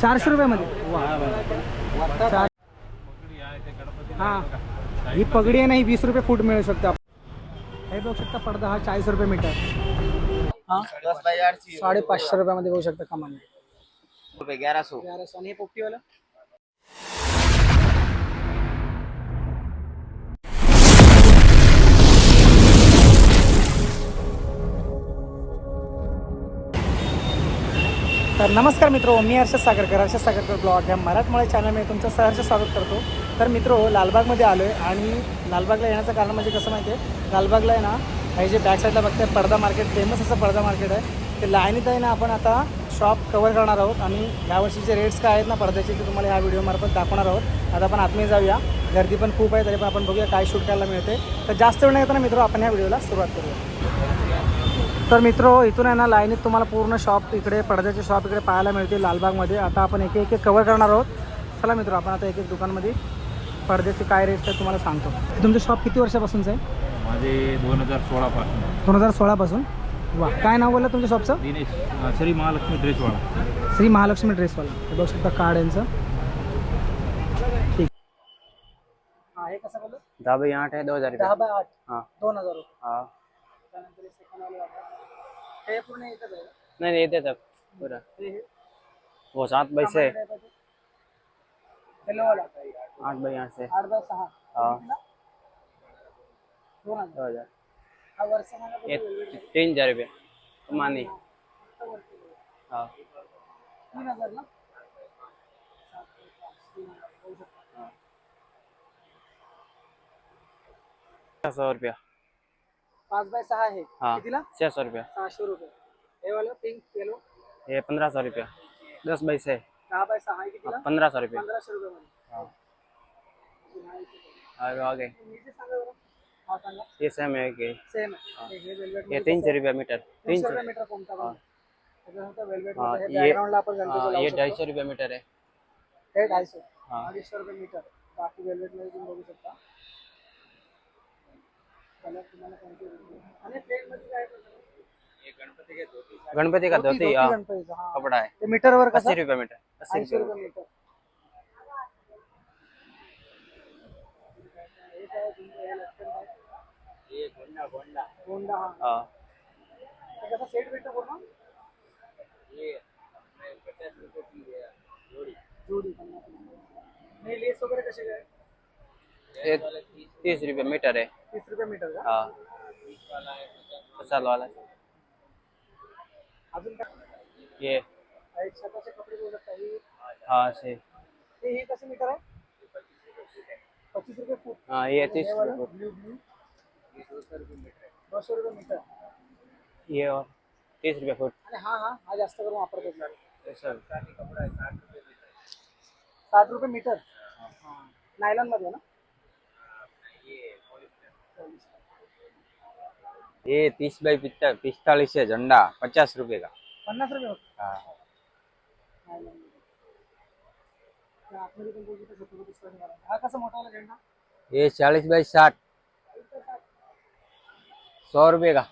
चारशे रुपयामध्ये. चार हां. ही पगडी आहे ना ही वीस रुपये फूट मिळू शकते आपण हे बघू शकता पडदा हा चाळीस रुपये मीटर. हा? साडेपाचशे रुपयामध्ये बघू शकता कमान ग्यारह सौ आणि हे पोपटीवाला? तर नमस्कार मित्रो मी हर्षद सागरकर हर्षद सागरकर ब्लॉग या मराठमोळ्या चॅनलमध्ये तुमचं सहर्ष स्वागत करतो. तर मित्रो लालबागमध्ये आलो आहे आणि लालबागला येण्याचं कारण म्हणजे कसं माहिती आहे लालबागला आहे ना हे जे बॅक साईडला बघते पडदा मार्केट फेमस असं पडदा मार्केट आहे. ते लाईनीत आहे ना आपण आता शॉप कवर करणार आहोत आणि यावर्षीचे रेट्स काय आहेत ना पडद्याचे ते तुम्हाला ह्या व्हिडिओमार्फत दाखवणार आहोत. आता आपण आतमध्ये जाऊया. गर्दी पण खूप आहे तरी पण आपण बघूया काय शूट करायला मिळते तर जास्त वेळ नाही येतो ना मित्रो आपण ह्या व्हिडिओला सुरुवात करूया. तर मित्रो इथून आहे ना लाईनीत तुम्हाला पूर्ण शॉप इकडे पडद्याचे शॉप इकडे पाहायला मिळतील लालबागमध्ये. आता आपण एक एक कवर करणार आहोत. चला मित्रो आपण आता एक एक दुकानमध्ये पडद्याचे काय रेट्स आहेत तुम्हाला सांगतो. तुमचं शॉप किती वर्षापासूनचं आहे? माझे दोन हजार सोळापासून. दोन हजार सोळापासून? वा काय नाव बोललं तुमच्या शॉपचं दिनेश श्री महालक्ष्मी ड्रेसवाला श्री महालक्ष्मी ड्रेसवाला हे बघू शकता कार्ड यांचं. ठीक. हा हे कसं बोललं? दस बाई आठ है दो हजार दहा बाय आठ. हाँ. दोन हजार रुपये. हाँ. नहीं नहीं इतने तक पूरा। हे हे वो सात बाई से। येलो वाला आठ बाई आठ से। आठ बाय सहा हाँ। दोन हजार दो हजार। हा वरचा मला ये तीन हजार रुपये। कमानी। हाँ। तीन हजार ना छः सौ रुपया। पाच बाय सहा आहे. हाँ. कितीला? छः सौ रुपया. सहाशे रुपये. हे वाला पिंक येलो ये पंद्रह सौ रुपया. दस बाई से दहा बाय सहा आहे कितीला? पंद्रह सौ रुपया. पंधराशे रुपये मध्ये हाँ. अजून आगे आगे नीचे सांगा बरं. हा सांगा. ये सेम है कि सेम आहे. हे. वेलवेट ये तीन सौ रुपया मीटर तीन तीनशे. सौ रुपये मीटर कोणता पण त्याच्यानंतर हाँ हे ये बॅकग्राऊंडला आपण गणपती हाँ लावू ये शकतो. ढाई सौ रुपया मीटर है हे ढाईशे हाँ. अडीचशे रुपये मीटर बाकी वेलवेट मध्ये तुम्ही बघू शकता. गणपति का धोती-. कपड़ा है ते मीटरवर कसं? रुपया मीटर अस्सी रुपया मीटर. सेट भेटतं पूर्ण? जोडी. लेस वगैरे कसे काय? ये तीस रुपया मीटर है। तीस रुपये मीटर का? हाँ। पचास वाला अजून काय ये। हा, ही हाँ से हे हे मीटर आहे पच्चीस रुपये फूट। हाँ ये तीस हे वाला? रुपये मीटर। ये और तीस रुपया फुट। हा हा हा जास्त करून वापरतो सर ये साठ रुपये मीटर। नायलॉन मध्ये ना ये तीस बाई पिस्तालीस है झंडा पचास रुपए का पन्नास रुपये हाँ. हा कसा मोठा वाला झेंडा ये चालीस बाई साठ सौ रुपये का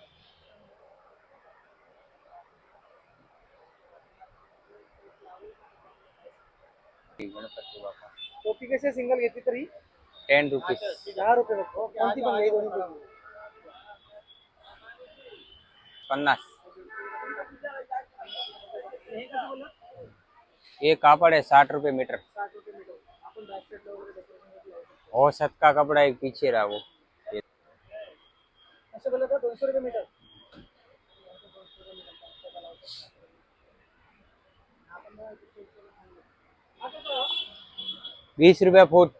गणपति बापा टोपी कशी सिंगल घेतली तरी टेन रुपीज़ दहा रुपये कोणती पण. पन्नास। हे कसं बोलला ये कापड़ है साठ रुपए मीटर साठ रुपये मीटर। आपण बॅक साईडला वगैरे डेकोरेशन लावतो औसत का कपड़ा एक पीछे रहा वो। ये असं बोललं तर दोनशे रुपये मीटर। बीस रुपया फुट।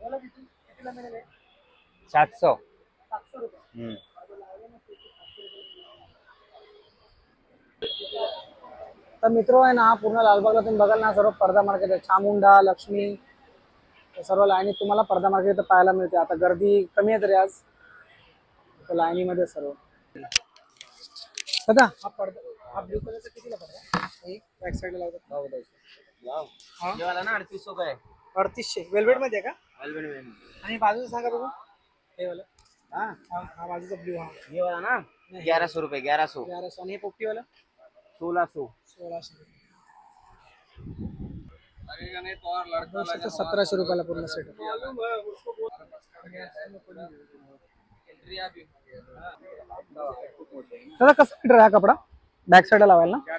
याला किती कितीला मिळेल हे? सात सौ तर मित्र आहे ना पूर्ण लालबागला तुम्ही बघाल ना सर्व पडदा मार्केट आहे. चामुंडा लक्ष्मी सर्व लाईनीत तुम्हाला पडदा मार्केट इथं पाहायला मिळते. आता गर्दी कमी आहे तरी आज. लाईनीमध्ये सर्व. दादा हा पडदा हा ब्ल्यू कलरचा कितीला पडदा बॅक साईडला लावतात. है? अडतीसशे वेलवेटमध्ये आहे का? आणि बाजूचं सांगा बघू. हे वाला. हाँ? हा हा बाजूचा ब्ल्यू हा. ये वाला ना? ग्यारह सौ रुपये ग्यारह सौ ग्यारह आणि हे पोपटीवाला सोलह सौ सोळाशे सतराशे रुपयाला पूर्ण सेट दादा कसं मीटर आहे हा कपडा? बॅक साईडला लावायला ना?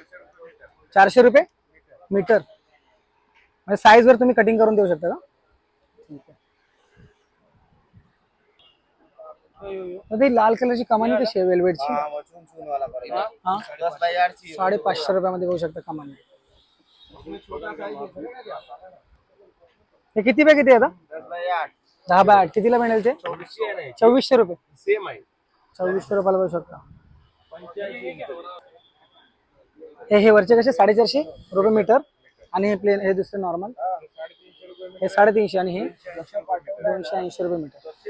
चारशे रुपये? मीटर म्हणजे साईजवर तुम्ही कटिंग करून देऊ शकता का ठीक आहे दादा ही लाल कलरची कमानी कशी आहे वेलवेटची? हा दस बाई आठ चाहिए साडे पाचशे रुपयामध्ये बघू शकता कमानी. हे किती बाय किती आहे आता? दहा बाय आठ. कितीला मिळेल ते? चोवीसशे रुपये. सेम आहे. चोवीसशे रुपयाला बघू शकता. हे हे वरचे कसे? साडेचारशे रुपये मीटर. आणि हे प्लेन हे दुसरे नॉर्मल हे साडेतीनशे आणि हे दोनशे ऐंशी रुपये मीटर.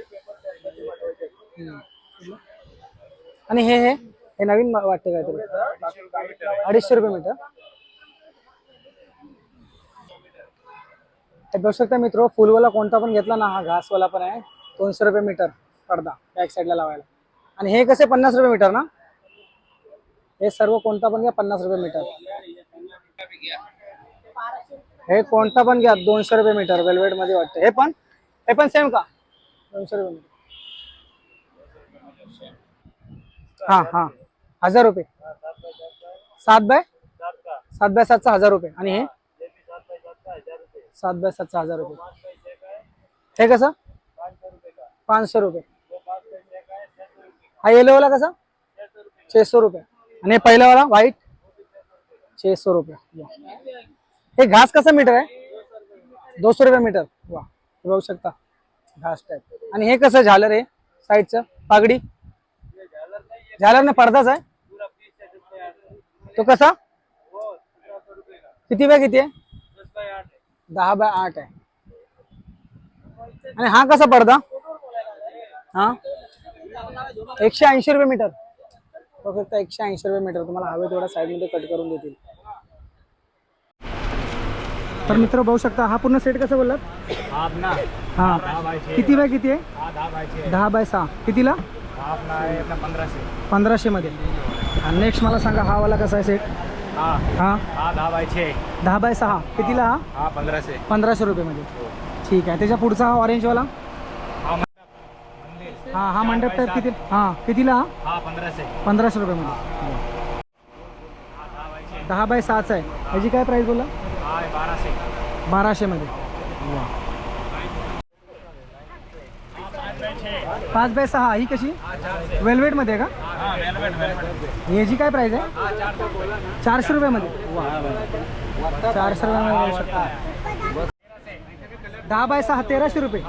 आणि हे हे हे नवीन वाटते काहीतरी. अडीचशे रुपये मीटर. हे बघू शकता मित्र फुलवाला कोणता पण घेतला ना हा घासवाला पण आहे. दोनशे रुपये मीटर पडदा बॅक साईडला लावायला. आणि हे कसे पन्नास रुपये मीटर ना? हे सर्व कोणता पण घ्या पन्नास रुपये मीटर. हे कोणता पण घ्या दोनशे रुपये मीटर वेलवेटमध्ये वाटतं. हे पण हे पण सेम का? दोनशे रुपये मीटर. हा हा. हजार रुपये. सात बाय? सात बाय सातचा हजार रुपये. आणि हे? सात बाय सातचा हजार रुपये. हे कसं? पाचशे रुपये. हा येलो वाला कसा? छे रुपये. आणि हे पहिला वाला व्हाईट छे रुपये. हे घास कसा मीटर आहे? दोनशे रुपये मीटर. वा. बघू शकता. घास टाईप आणि हे कसं झालं रे? साईडचं. पागडी? झालर ना पडदाच आहे? तो कसा? किती बाय किती आहे दहा बाय आठ आहे. आणि हा कसा पडदा? हा? एकशे ऐंशी रुपये मीटर. तो फक्त एकशे ऐंशी रुपये मीटर. तुम्हाला हवे तेवढ्या साईडमध्ये कट करून देतील. तर मित्र बघू शकता हा पूर्ण सेट कसं बोललात? हा किती बाय किती आहे दहा बाय सहा. कितीला? हा आपला आहे आपला पंधराशे. पंधराशे मध्ये. आणि नेक्स्ट मला सांगा हा वाला कसा आहे सेट हा. हा? हा दहा बायचे दहा बाय सहा. कितीला हा? हा पंधराशे. पंधराशे रुपये मध्ये ठीक आहे. त्याच्या पुढचा हा ऑरेंजवाला हा हा हा मंडप टाईप किती हा कितीला हा? हा पंधराशे. पंधराशे रुपये मध्ये दहा बाय सहाचा आहे. ह्याची काय प्राइस बोला हा बाराशे. बाराशे मध्ये पाच बाय सहा ही कशी? वेल्वेटमध्ये आहे का? हा ह्याची काय प्राइस आहे? चारशे रुपयामध्ये. चारशे रुपयामध्ये मिळू शकता. दहा बाय सहा तेराशे रुपये.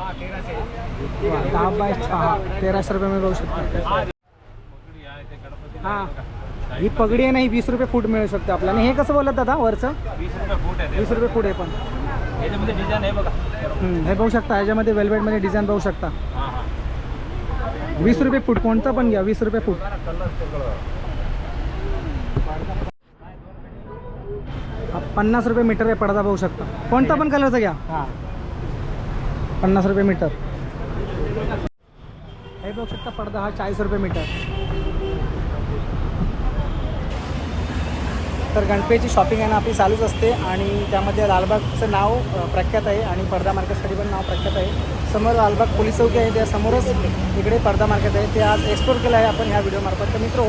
दहा बाय सहा तेराशे रुपये मध्ये बघू शकता. हा. ही पगडी आहे ना ही वीस रुपये फूट मिळू शकते आपल्याला. हे कसं बोलत दादा वरचं? वीस रुपये फूट आहे पण. हे बघू शकता ह्याच्यामध्ये वेल्वेटमध्ये डिझाईन बघू शकता. वीस रुपये फूट कोणता पण घ्या वीस रुपये फूट. पन्नास रुपये मीटर आहे पडदा बघू शकता. कोणता पण कलरचा घ्या. पन्नास रुपये मीटर. हे बघू शकता पडदा हा चाळीस रुपये मीटर. तर गणपतीची शॉपिंग आहे ना आपली चालूच असते आणि त्यामध्ये लालबागचं नाव प्रख्यात आहे आणि पडदा मार्केटसाठी पण नाव प्रख्यात आहे. समोर लालबाग पोलीस चौकी आहे. त्यासमोरच इकडे पडदा मार्केट आहे. ते आज एक्सप्लोर केलं आहे आपण ह्या व्हिडिओमार्फत तर मित्रो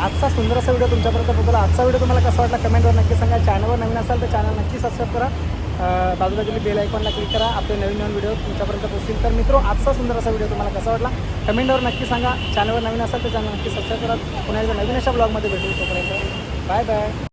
आजचा सुंदर असा व्हिडिओ तुमच्यापर्यंत बघतो आजचा व्हिडिओ तुम्हाला कसा वाटला कमेंटवर नक्की सांगा. चॅनलवर नवीन असाल तर चॅनल नक्की सबस्क्राईब करा. बाजूला दिली बेल आयकॉनला क्लिक करा. आपले नवीन नवीन व्हिडिओ तुमच्यापर्यंत पोहोचतील. तर मित्रो आजचा सुंदर असा व्हिडिओ तुम्हाला कसा वाटला? कमेंटवर नक्की सांगा. चॅनलवर नवीन असाल तर चॅनल नक्की सबस्क्राईब करा. पुन्हा एकदा नवीन अशा ब्लॉगमध्ये भेटू. तोपर्यंत बाय बाय